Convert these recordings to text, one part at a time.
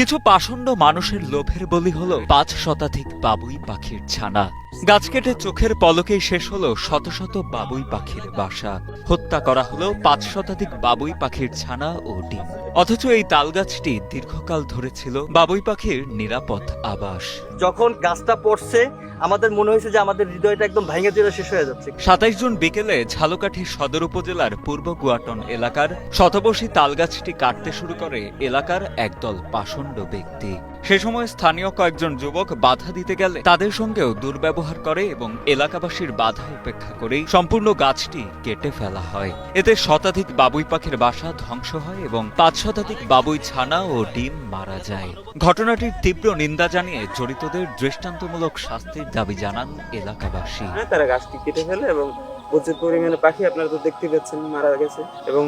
কিছু পাষণ্ড মানুষের লোভের বলি হলো পাঁচ শতাধিক বাবুই পাখির ছানা। গাছ কেটে চোখের পলকেই শেষ হলো শত শত বাবুই পাখির বাসা। হত্যা করা হলো পাঁচ শতাধিক বাবুই পাখির ছানা ও ডিম। অথচ এই তালগাছটি দীর্ঘকাল ধরে ছিল বাবুই পাখির নিরাপদ আবাস। যখন গাছটা পড়ছে আমাদের মনে হয়েছে যে আমাদের হৃদয়টা একদম ভেঙে চলে শেষ হয়ে যাচ্ছে। সাতাইশ জুন বিকেলে ঝালকাঠি সদর উপজেলার পূর্ব গুয়াটন এলাকার শতবর্ষী তালগাছটি কাটতে শুরু করে এলাকার একদল পাষণ্ড ব্যক্তি। সে সময় স্থানীয় কয়েকজন যুবক বাধা দিতে গেলে তাদের সঙ্গেও দুর্ব্যবহার করে এবং এলাকাবাসীর বাধা উপেক্ষা করেই সম্পূর্ণ গাছটি কেটে ফেলা হয়। এতে শতাধিক বাবুই পাখির বাসা ধ্বংস হয় এবং পাঁচ শতাধিক বাবুই ছানা ও ডিম মারা যায়। ঘটনাটির তীব্র নিন্দা জানিয়ে জড়িতদের দৃষ্টান্তমূলক শাস্তির দাবি জানান এলাকাবাসী। হ্যাঁ তারা গাছটি কেটে ফেলে এবং প্রচুর পরিমাণে পাখি আপনারা তো দেখতে পাচ্ছেন, মারা গেছে। এবং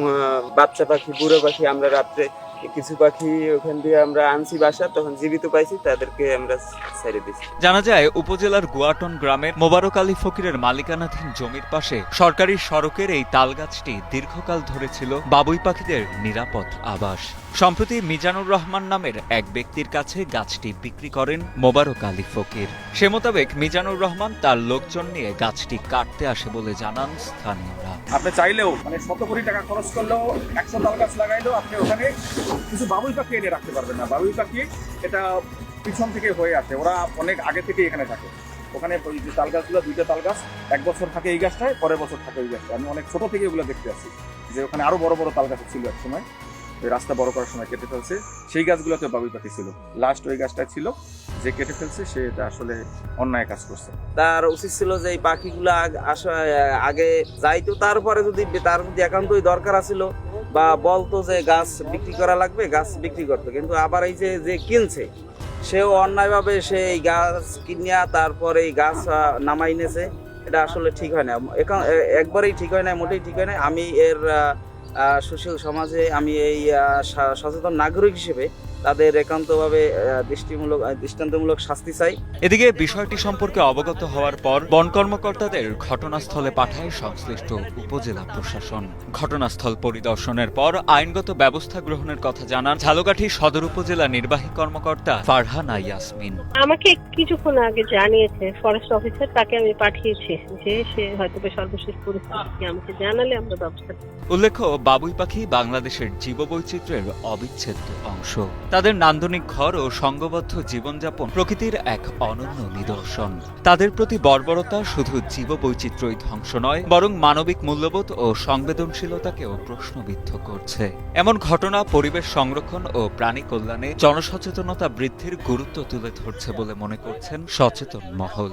বাচ্চা পাখি, বুড়ো পাখি আমরা রাত্রে কিছু পাখি ওখান দিয়ে আমরা আনছি বাসা তখন জীবিত পাইছি তাদেরকে আমরা ছেড়ে দিছি। জানা যায় উপজেলার গুয়াটন গ্রামের মোবারক আলী ফকিরের মালিকানাধীন জমির পাশে সরকারি সড়কের এই তালগাছটি দীর্ঘকাল ধরে ছিল বাবুই পাখিদের নিরাপদ আবাস। সম্প্রতি মিজানুর রহমান নামের এক ব্যক্তির কাছে গাছটি বিক্রি করেন মোবারক আলী ফকির। সে মোতাবেক মিজানুর রহমান তার লোকজন নিয়ে গাছটি কাটতে আসে বলে জানান স্থানীয়রা। আপনি চাইলেও মানে শত কোটি টাকা খরচ করলেও একশো তাল গাছ লাগাইলেও আপনি ওখানে কিছু বাবুই পাখি এনে রাখতে পারবেন না। বাবুই পাখি এটা পিছন থেকে হয়ে আসে। ওরা অনেক আগে থেকে এখানে থাকে। ওখানে ওই যে তাল গাছগুলো দুইটা তাল গাছ এক বছর থাকে এই গাছটায়, পরের বছর থাকে ওই গাছটা আমি অনেক ছোট থেকে এগুলো দেখতে আসি। যে ওখানে আরও বড় বড় তাল গাছ ছিল এক সময়, ওই রাস্তা বড় করার সময় কেটে ফেলছে। সেই গাছগুলোতে বাবুই পাখি ছিল। লাস্ট ওই গাছটা ছিল, যে কেটে ফেলছে, সে এটা আসলে অন্যায় কাজ করছে। তার উচিত ছিল যে এই পাখিগুলো আগে যাইতো, তারপরে যদি তার যদি একান্তই দরকার আছিল বা বলতো যে গাছ বিক্রি করা লাগবে, গাছ বিক্রি করতো। কিন্তু আবার এই যে যে কিনছে, সেও অন্যায়ভাবে সে এই গাছ কিনিয়া তারপরে এই গাছ নামাই নেছে এটা আসলে ঠিক হয় না। এখন একবারেই ঠিক হয় না, মোটেই ঠিক হয় না। আমি এর সুশীল সমাজে আমি এই সচেতন নাগরিক হিসেবে তাদের একান্তভাবে দৃষ্টিমূলক দৃষ্টান্তমূলক শাস্তি চাই। এদিকে বিষয়টি সম্পর্কে অবগত হওয়ার পর বন কর্মকর্তাদের ঘটনাস্থলে পাঠায় সংশ্লিষ্ট উপজেলা প্রশাসন। ঘটনাস্থল পরিদর্শনের পর আইনগত ব্যবস্থা গ্রহণের কথা জানান ঝালকাঠি সদর উপজেলা নির্বাহী কর্মকর্তা ফারহানা ইয়াসমিন। আমাকে কিছুক্ষণ আগে জানিয়েছে ফরেস্ট অফিসার তাকে আমি পাঠিয়েছি যে সে হয়তো সর্বশেষ পরিস্থিতি আমাকে জানালে আমরা ব্যবস্থা উল্লেখ্য বাবুই পাখি বাংলাদেশের জীববৈচিত্র্যের অবিচ্ছেদ্য অংশ। তাদের নান্দনিক ঘর ও সংঘবদ্ধ জীবনযাপন প্রকৃতির এক অনন্য নিদর্শন। তাদের প্রতি বর্বরতা শুধু জীববৈচিত্র্যই ধ্বংস নয়, বরং মানবিক মূল্যবোধ ও সংবেদনশীলতাকেও প্রশ্নবিদ্ধ করছে। এমন ঘটনা পরিবেশ সংরক্ষণ ও প্রাণী কল্যাণে জনসচেতনতা বৃদ্ধির গুরুত্ব তুলে ধরছে বলে মনে করছেন সচেতন মহল।